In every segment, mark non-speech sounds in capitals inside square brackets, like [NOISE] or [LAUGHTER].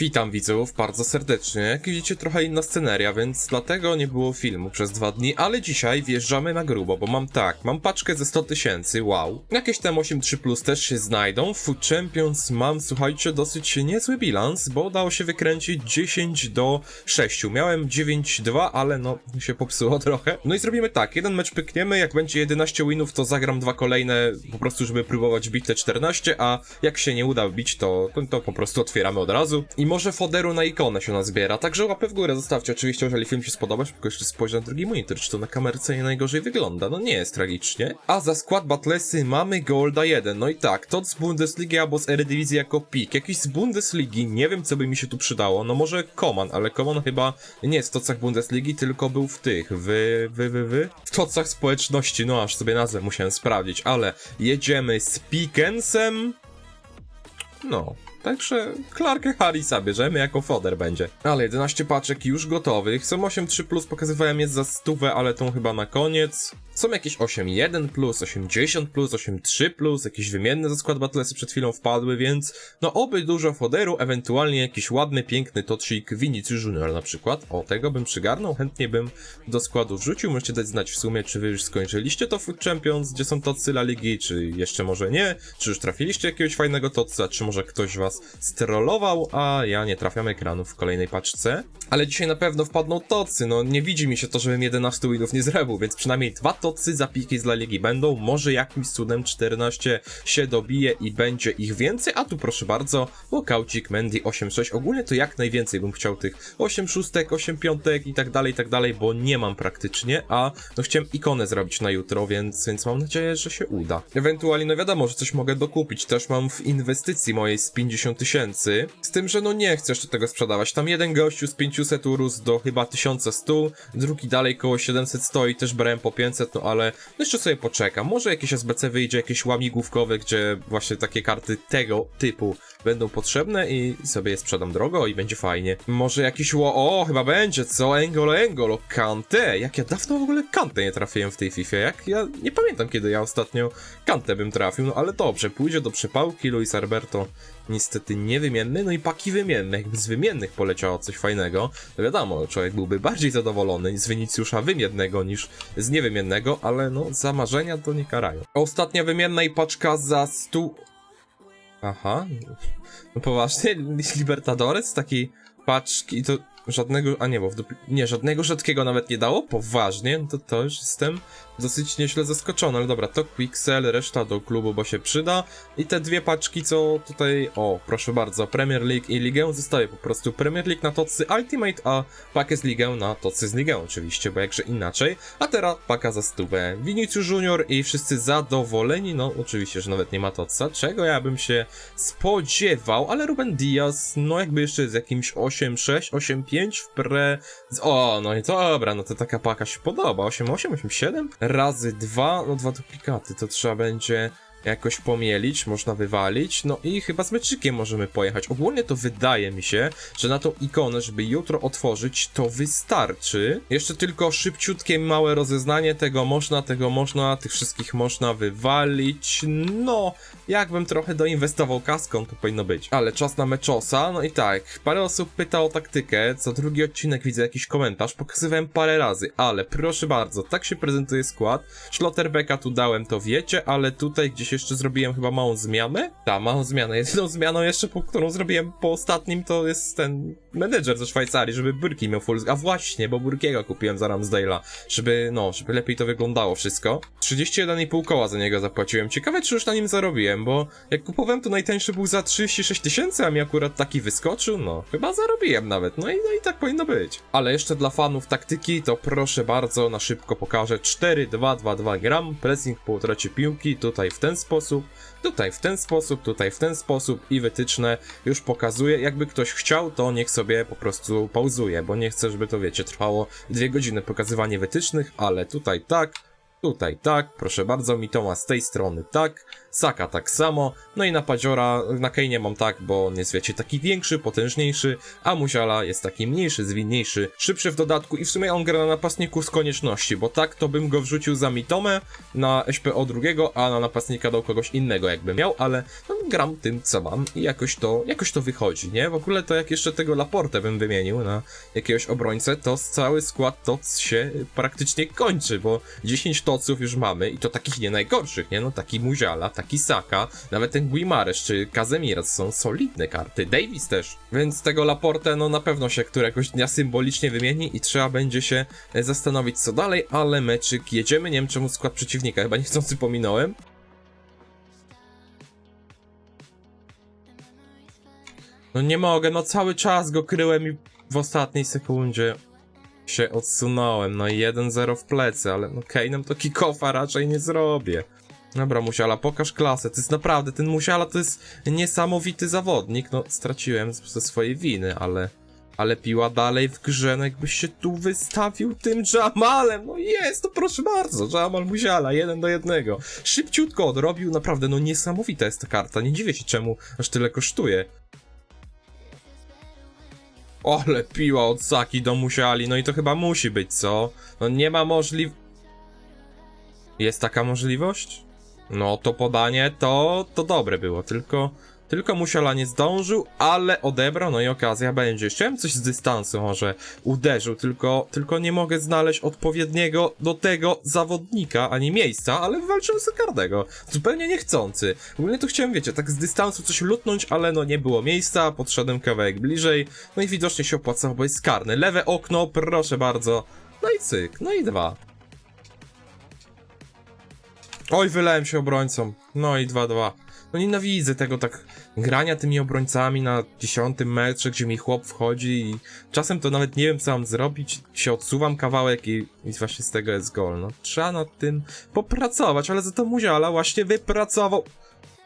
Witam widzów bardzo serdecznie. Jak widzicie, trochę inna sceneria, więc dlatego nie było filmu przez dwa dni, ale dzisiaj wjeżdżamy na grubo, bo mam tak, mam paczkę ze 100 tysięcy, wow. Jakieś tam 8.3 plus też się znajdą. W Food Champions mam, słuchajcie, dosyć niezły bilans, bo udało się wykręcić 10 do 6. Miałem 9-2, ale no, się popsuło [LAUGHS] trochę. No i zrobimy tak, jeden mecz pykniemy, jak będzie 11 winów, to zagram dwa kolejne, po prostu żeby próbować bić te 14, a jak się nie uda bić, to, to, to po prostu otwieramy od razu. I może foderu na ikonę się nazbiera, także łapę w górę zostawcie. Oczywiście, jeżeli film się spodoba, tylko jeszcze spojrzę na drugi monitor, czy to na kamerce nie najgorzej wygląda, no nie jest tragicznie. A za skład Battlesy mamy Golda 1, no i tak, to z Bundesligi albo z Eredivisie jako pik, jakiś z Bundesligi, nie wiem co by mi się tu przydało, no może Koman, ale Koman chyba nie jest w tocach Bundesligi, tylko był w tych, wy, wy, wy, wy? W tocach społeczności, no aż sobie nazwę musiałem sprawdzić, ale jedziemy z Pikensem, no, także Clarkę Harrisa bierzemy jako foder będzie. Ale 11 paczek już gotowych. Są 8.3 plus, pokazywałem je za stówę, ale tą chyba na koniec. Są jakieś 8.1 plus, 80 plus, 8.3 plus, jakieś wymienne ze skład Battlesy przed chwilą wpadły, więc no oby dużo foderu, ewentualnie jakiś ładny, piękny tocik Vinicius Junior na przykład. O, tego bym przygarnął, chętnie bym do składu wrzucił. Możecie dać znać w sumie, czy wy już skończyliście to Food Champions, gdzie są tocy La Ligi, czy jeszcze może nie, czy już trafiliście jakiegoś fajnego toca, czy może ktoś was strollował, a ja nie trafiam ekranów w kolejnej paczce. Ale dzisiaj na pewno wpadną tocy, no nie widzi mi się to, żebym 11 winów nie zrobił, więc przynajmniej dwa tocy zapiki z La Ligi będą, może jakimś cudem 14 się dobije i będzie ich więcej, a tu proszę bardzo, walkaucik Mendy 8-6, ogólnie to jak najwięcej bym chciał tych 8 szóstek, 8 piątek i tak dalej, i tak dalej, bo nie mam praktycznie, a no chciałem ikonę zrobić na jutro, więc, więc mam nadzieję, że się uda. Ewentualnie, no wiadomo, że coś mogę dokupić, też mam w inwestycji mojej z 50 tysięcy, z tym, że no nie chcę jeszcze tego sprzedawać, tam jeden gościu z 500 urósł do chyba 1100, drugi dalej koło 700 stoi, też brałem po 500, no ale no jeszcze sobie poczekam, może jakieś SBC wyjdzie, jakieś łamigłówkowe, gdzie właśnie takie karty tego typu będą potrzebne i sobie je sprzedam drogo i będzie fajnie. Może jakiś ło... O, chyba będzie, co? Engolo, Engolo, Kante! Jak ja dawno w ogóle Kante nie trafiłem w tej FIFA, jak ja nie pamiętam kiedy ja ostatnio Kante bym trafił, no ale dobrze, pójdzie do przepałki, Luis Alberto niestety niewymienny, no i paki wymienne, jakby z wymiennych poleciało coś fajnego, to wiadomo, człowiek byłby bardziej zadowolony z Winicjusza wymiennego niż z niewymiennego, ale no, za marzenia to nie karają. Ostatnia wymienna i paczka za stu... Aha, no poważnie, Libertadores, takiej paczki, to żadnego, a nie, bo w dupi, nie, żadnego rzadkiego nawet nie dało, poważnie, no to to już jestem dosyć nieźle zaskoczony, ale dobra, to Quixel, reszta do klubu, bo się przyda. I te dwie paczki, co tutaj, o, proszę bardzo, Premier League i Ligę, zostaje po prostu Premier League na tocy Ultimate, a pakę z Ligę na tocy z Ligę oczywiście, bo jakże inaczej, a teraz paka za stówę, Vinicius Junior i wszyscy zadowoleni, no oczywiście, że nawet nie ma toca, czego ja bym się spodziewał, ale Ruben Diaz, no jakby jeszcze z jakimś 8-6, 8-5 w pre... O, no i dobra, no to taka paka się podoba, 8-8, 8-7 razy 2, no dwa duplikaty, to trzeba będzie jakoś pomielić, można wywalić, no i chyba z meczykiem możemy pojechać. Ogólnie to wydaje mi się, że na tą ikonę, żeby jutro otworzyć, to wystarczy. Jeszcze tylko szybciutkie, małe rozeznanie, tego można, tego można, tych wszystkich można wywalić, no, jakbym trochę doinwestował kaską, to powinno być. Ale czas na meczosa, no i tak, parę osób pyta o taktykę, co drugi odcinek widzę jakiś komentarz, pokazywałem parę razy, ale proszę bardzo, tak się prezentuje skład. Schlotterbecka tu dałem, to wiecie, ale tutaj gdzieś jeszcze zrobiłem chyba małą zmianę. Ta, małą zmianę. Jedyną zmianą jeszcze, po, którą zrobiłem po ostatnim, to jest ten menedżer ze Szwajcarii, żeby Burki miał full... A właśnie, bo Burkiego kupiłem za Ramsdale'a, żeby, no, żeby lepiej to wyglądało wszystko. 31,5 koła za niego zapłaciłem. Ciekawe, czy już na nim zarobiłem, bo jak kupowałem, to najtańszy był za 36 tysięcy, a mi akurat taki wyskoczył, no, chyba zarobiłem nawet, no i, no i tak powinno być. Ale jeszcze dla fanów taktyki, to proszę bardzo, na szybko pokażę 4-2-2-2 gram, pressing po utracie piłki, tutaj w ten sposób, tutaj w ten sposób, tutaj w ten sposób i wytyczne już pokazuję. Jakby ktoś chciał, to niech sobie po prostu pauzuje, bo nie chcę, żeby to wiecie, trwało dwie godziny pokazywanie wytycznych, ale tutaj tak, tutaj tak, proszę bardzo, mi to ma z tej strony tak, Saka tak samo, no i na Padziora, na Kane'ie mam tak, bo on jest wiecie taki większy, potężniejszy, a Musiala jest taki mniejszy, zwinniejszy, szybszy w dodatku i w sumie on gra na napastniku z konieczności, bo tak to bym go wrzucił za Mitomę na SPO drugiego, a na napastnika dał kogoś innego jakby miał, ale no, gram tym co mam i jakoś to, jakoś to wychodzi, nie? W ogóle to jak jeszcze tego Laporte bym wymienił na jakiegoś obrońcę, to cały skład TOC się praktycznie kończy, bo 10 TOCów już mamy i to takich nie najgorszych, nie? No taki Muziala, taki Saka, nawet ten Guimares czy Kazemiras są solidne karty, Davis też, więc tego Laporte no na pewno się któregoś dnia symbolicznie wymieni i trzeba będzie się e, zastanowić co dalej, ale meczyk jedziemy, nie wiem czemu skład przeciwnika, chyba niechcący pominąłem. No nie mogę, no cały czas go kryłem i w ostatniej sekundzie się odsunąłem. No i 1-0 w plecy, ale no to kick-offa raczej nie zrobię. Dobra, Musiala, pokaż klasę. To jest naprawdę, ten Musiala to jest niesamowity zawodnik. No, straciłem ze swojej winy, ale... Ale piła dalej w grze, no jakbyś się tu wystawił tym Jamalem, no jest, to proszę bardzo, Jamal Musiala, jeden do jednego. Szybciutko odrobił, naprawdę, no niesamowita jest ta karta, nie dziwię się czemu aż tyle kosztuje. Ole piła od Saki do Musiali, no i to chyba musi być, co? No nie ma możliw... Jest taka możliwość? No to podanie to, to dobre było, tylko... Tylko Musiala nie zdążył, ale odebrał, no i okazja będzie. Chciałem coś z dystansu może uderzył, tylko, tylko nie mogę znaleźć odpowiedniego do tego zawodnika, ani miejsca, ale walczyłem z każdego. Zupełnie niechcący. Ogólnie to chciałem, wiecie, tak z dystansu coś lutnąć, ale no nie było miejsca, podszedłem kawałek bliżej, no i widocznie się opłacało, bo jest karny. Lewe okno, proszę bardzo. No i cyk, no i dwa. Oj, wylałem się obrońcą. No i 2-2. No nienawidzę tego tak grania tymi obrońcami na dziesiątym metrze, gdzie mi chłop wchodzi i czasem to nawet nie wiem co mam zrobić, się odsuwam kawałek i, i właśnie z tego jest gol. No trzeba nad tym popracować, ale za to Muziala właśnie wypracował.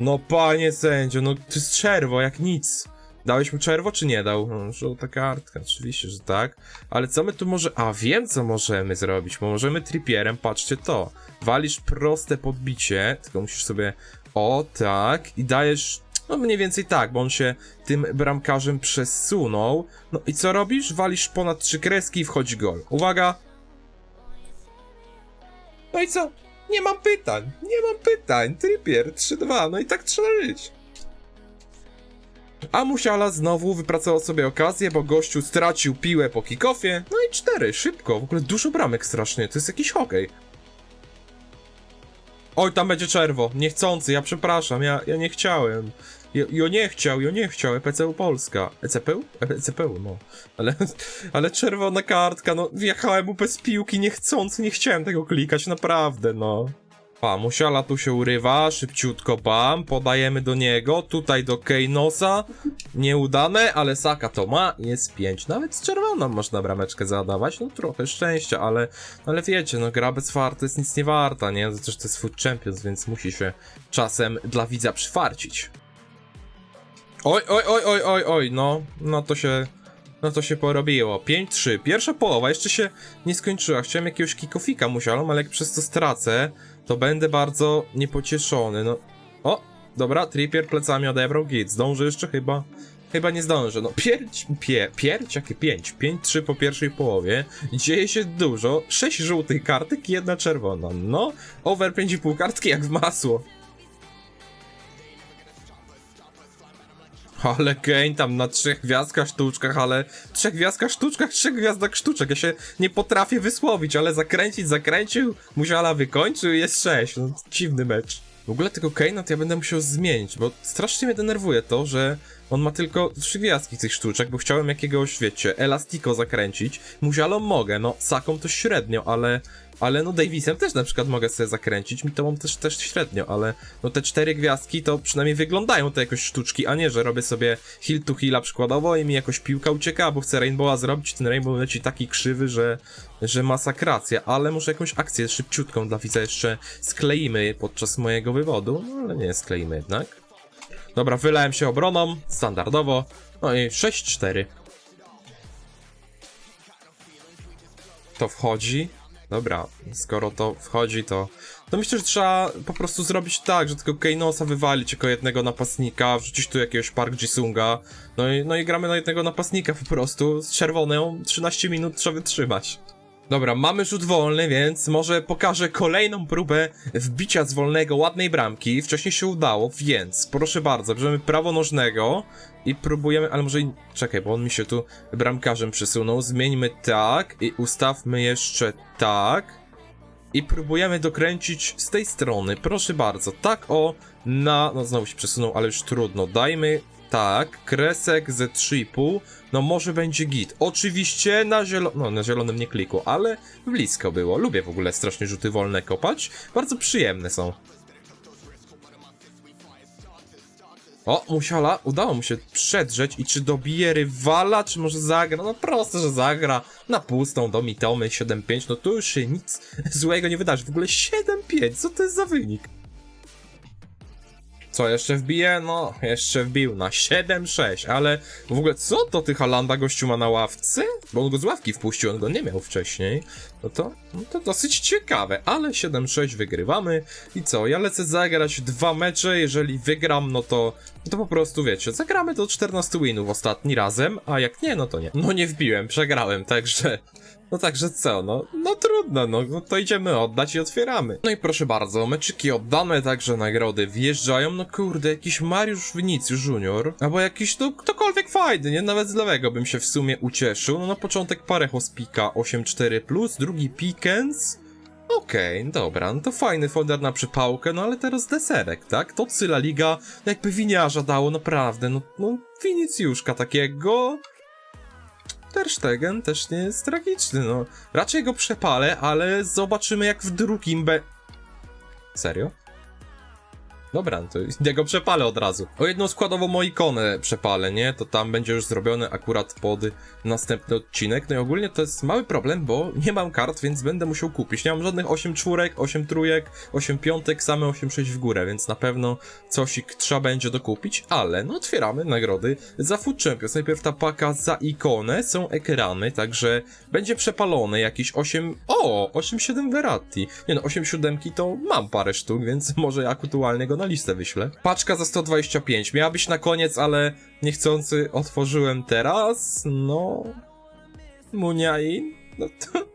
No panie sędzio, no to jest czerwo jak nic. Dałeś mu czerwo czy nie dał? No, żółta kartka, oczywiście, że tak. Ale co my tu może... A, wiem co możemy zrobić. Możemy tripierem, patrzcie to. Walisz proste podbicie, tylko musisz sobie... O, tak. I dajesz... No mniej więcej tak, bo on się tym bramkarzem przesunął. No i co robisz? Walisz ponad trzy kreski i wchodzi gol. Uwaga! No i co? Nie mam pytań, nie mam pytań. Trippier 3-2, no i tak trzeba żyć. A Musiala znowu wypracował sobie okazję, bo gościu stracił piłę po kickoffie. No i cztery, szybko. W ogóle dużo bramek strasznie, to jest jakiś hokej. Oj, tam będzie czerwo. Niechcący, ja przepraszam, ja, ja nie chciałem. Ja, ja nie chciał, ja nie chciał, EPCU Polska. ECPU? ECPU, no. Ale, [LAUGHS] ale czerwona kartka, no wjechałem mu bez piłki niechcący, nie chciałem tego klikać, naprawdę, no. Pa, Musiala tu się urywa, szybciutko bam, podajemy do niego, tutaj do Keynosa, nieudane, ale Saka to ma, jest 5, nawet z czerwoną można brameczkę zadawać, no trochę szczęścia, ale, ale wiecie, no gra bez farty jest nic nie warta, nie, zresztą to jest Food Champions, więc musi się czasem dla widza przyfarcić. Oj, oj, oj, oj, oj, oj, no, no to się, no to się porobiło. 5-3. Pierwsza połowa jeszcze się nie skończyła. Chciałem jakiegoś kikofika musiałem, ale jak przez to stracę, to będę bardzo niepocieszony. No. O, dobra, Trippier plecami odebrał git. Zdąży jeszcze chyba? Chyba nie zdąży. No, pierć, pie, pierć, jakie 5? 5-3 po pierwszej połowie. Dzieje się dużo. 6 żółtych kartek i jedna czerwona. No, over 5,5 kartki jak w masło. Ale Kane tam na trzech gwiazdkach sztuczkach, ale trzech gwiazdkach sztuczkach, trzech gwiazdach sztuczek. Ja się nie potrafię wysłowić, ale zakręcić zakręcił, Musiala wykończył i jest sześć. No, dziwny mecz. W ogóle tego Kane'a to ja będę musiał zmienić, bo strasznie mnie denerwuje to, że on ma tylko trzy gwiazdki tych sztuczek, bo chciałem jakiegoś, wiecie, elastiko zakręcić. Musialą mogę, no, Saką to średnio, ale ale no Davisem też na przykład mogę sobie zakręcić, mi to mam też, też średnio, ale no te cztery gwiazdki to przynajmniej wyglądają to jakoś sztuczki, a nie, że robię sobie heal to heala przykładowo i mi jakoś piłka ucieka, bo chcę Rainbowa zrobić, ten Rainbow leci taki krzywy, że, że masakracja, ale może jakąś akcję szybciutką dla widza jeszcze skleimy podczas mojego wywodu, no ale nie skleimy jednak. Dobra, wylałem się obroną, standardowo, no i 6-4. To wchodzi. Dobra, skoro to wchodzi, to... To myślę, że trzeba po prostu zrobić tak, że tylko Keinosa wywalić jako jednego napastnika, wrzucić tu jakiegoś Park Jisunga, no i, no i gramy na jednego napastnika po prostu, z czerwoną 13 minut trzeba wytrzymać. Dobra, mamy rzut wolny, więc może pokażę kolejną próbę wbicia z wolnego ładnej bramki. Wcześniej się udało, więc proszę bardzo, bierzemy prawonożnego i próbujemy, ale może. Czekaj, bo on mi się tu bramkarzem przysunął. Zmieńmy tak i ustawmy jeszcze tak. I próbujemy dokręcić z tej strony, proszę bardzo. Tak o, na... No znowu się przesunął, ale już trudno. Dajmy tak, kresek ze 3,5, no może będzie git. Oczywiście na zielonym, no na zielonym nie klikło, ale blisko było. Lubię w ogóle strasznie rzuty wolne kopać, bardzo przyjemne są. O, musiala, udało mu się przedrzeć i czy dobije rywala, czy może zagra? No proste, że zagra na pustą do Mitomy 7-5, no tu już się nic złego nie wydarzy. W ogóle 7-5, co to jest za wynik? Co, jeszcze wbije? No, jeszcze wbił na 7-6, ale w ogóle co to ty Halanda gościu ma na ławce? Bo on go z ławki wpuścił, on go nie miał wcześniej. No to, no to dosyć ciekawe, ale 7-6 wygrywamy. I co, ja lecę zagrać dwa mecze, jeżeli wygram, no to, to po prostu wiecie, zagramy do 14 winów ostatni razem, a jak nie, no to nie. No nie wbiłem, przegrałem, także... No także co, no, no trudno, no, no to idziemy oddać i otwieramy. No i proszę bardzo, meczyki oddane, także nagrody wjeżdżają, no kurde, jakiś Mariusz Vinicius Junior, albo jakiś, no, ktokolwiek fajny, nie? Nawet z lewego bym się w sumie ucieszył. No na początek parę Hospika 8-4+, drugi Pickens, Okej, dobra, no to fajny folder na przypałkę, no ale teraz deserek, tak? To Cyla Liga, no jakby winiarza dało, naprawdę, no, no Winicjuszka takiego... Ter Stegen też nie jest tragiczny, no. Raczej go przepalę, ale zobaczymy jak w drugim be... Serio? Dobra, to ja go przepalę od razu. O jedną składową ikonę przepalę, nie? To tam będzie już zrobione akurat pod następny odcinek. No i ogólnie to jest mały problem, bo nie mam kart, więc będę musiał kupić. Nie mam żadnych 8 czwórek, 8 trójek, 8 piątek, same 8 6 w górę, więc na pewno cosik trzeba będzie dokupić, ale no otwieramy nagrody za Food Champions. Najpierw ta paka za ikonę, są ekrany, także będzie przepalone jakieś 8... O! 8-7 Veratti. Nie no, 8 siódemki to mam parę sztuk, więc [LAUGHS] może aktualnie go na listę wyślę. Paczka za 125. Miała być na koniec, ale niechcący otworzyłem teraz. No... Muniain? No to...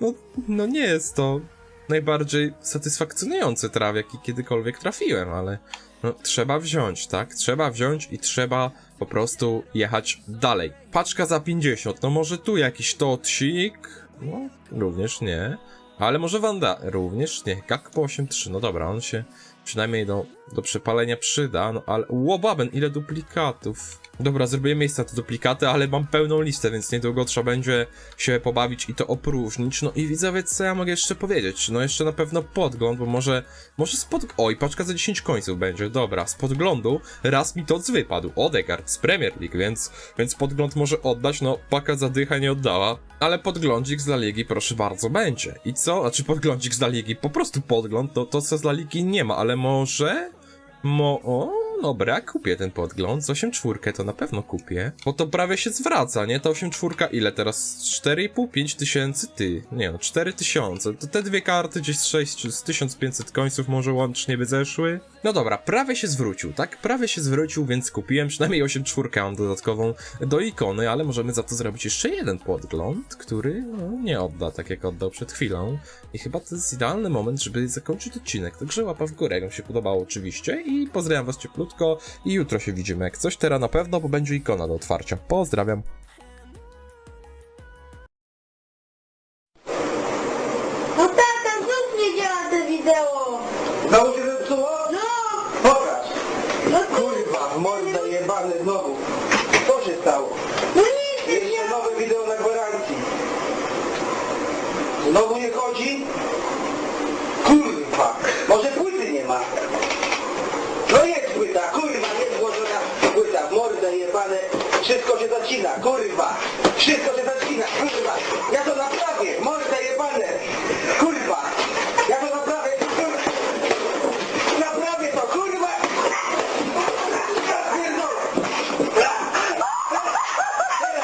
No, no nie jest to najbardziej satysfakcjonujący traw, jaki kiedykolwiek trafiłem, ale no, trzeba wziąć, tak? Trzeba wziąć i trzeba po prostu jechać dalej. Paczka za 50, no może tu jakiś tocik? No, również nie. Ale może Wanda? Również nie. Jak po 8.3, no dobra, on się przynajmniej do, do przepalenia przyda, no ale... Łobaben, ile duplikatów. Dobra, zrobię miejsca te duplikaty, ale mam pełną listę, więc niedługo trzeba będzie się pobawić i to opróżnić. No i widzowie, co ja mogę jeszcze powiedzieć? No jeszcze na pewno podgląd, bo może... Może z pod... Oj, paczka za 10 końców będzie, dobra. Z podglądu raz mi to wypadł. Odegaard z Premier League, więc... Więc podgląd może oddać, no paka zadycha nie oddała. Ale podglądzik z La Ligi, proszę bardzo, będzie. I co? Znaczy podglądzik z La Ligi, po prostu podgląd, to, to co z La Ligi nie ma, ale może... Mo... O, dobra, kupię ten podgląd. Z 8 czwórkę to na pewno kupię. Bo to prawie się zwraca, nie? To 8 czwórka ile teraz? 4,5? 5 tysięcy? Ty. Nie no, 4 tysiące. To te dwie karty gdzieś z 6 czy z 1500 końców może łącznie by zeszły. No dobra, prawie się zwrócił, tak? Prawie się zwrócił, więc kupiłem przynajmniej 8 czwórkę dodatkową do ikony, ale możemy za to zrobić jeszcze jeden podgląd, który no, nie odda tak jak oddał przed chwilą. I chyba to jest idealny moment, żeby zakończyć odcinek. Także łapa w górę, jak wam się podobało oczywiście i pozdrawiam was cieplutko i jutro się widzimy jak coś, teraz na pewno, bo będzie ikona do otwarcia. Pozdrawiam. Znowu nie chodzi? Kurwa, może płyty nie ma. No jest płyta, kurwa, jest włożona płyta. Morda jebane, wszystko się zacina, kurwa. Wszystko się zacina, kurwa. Ja to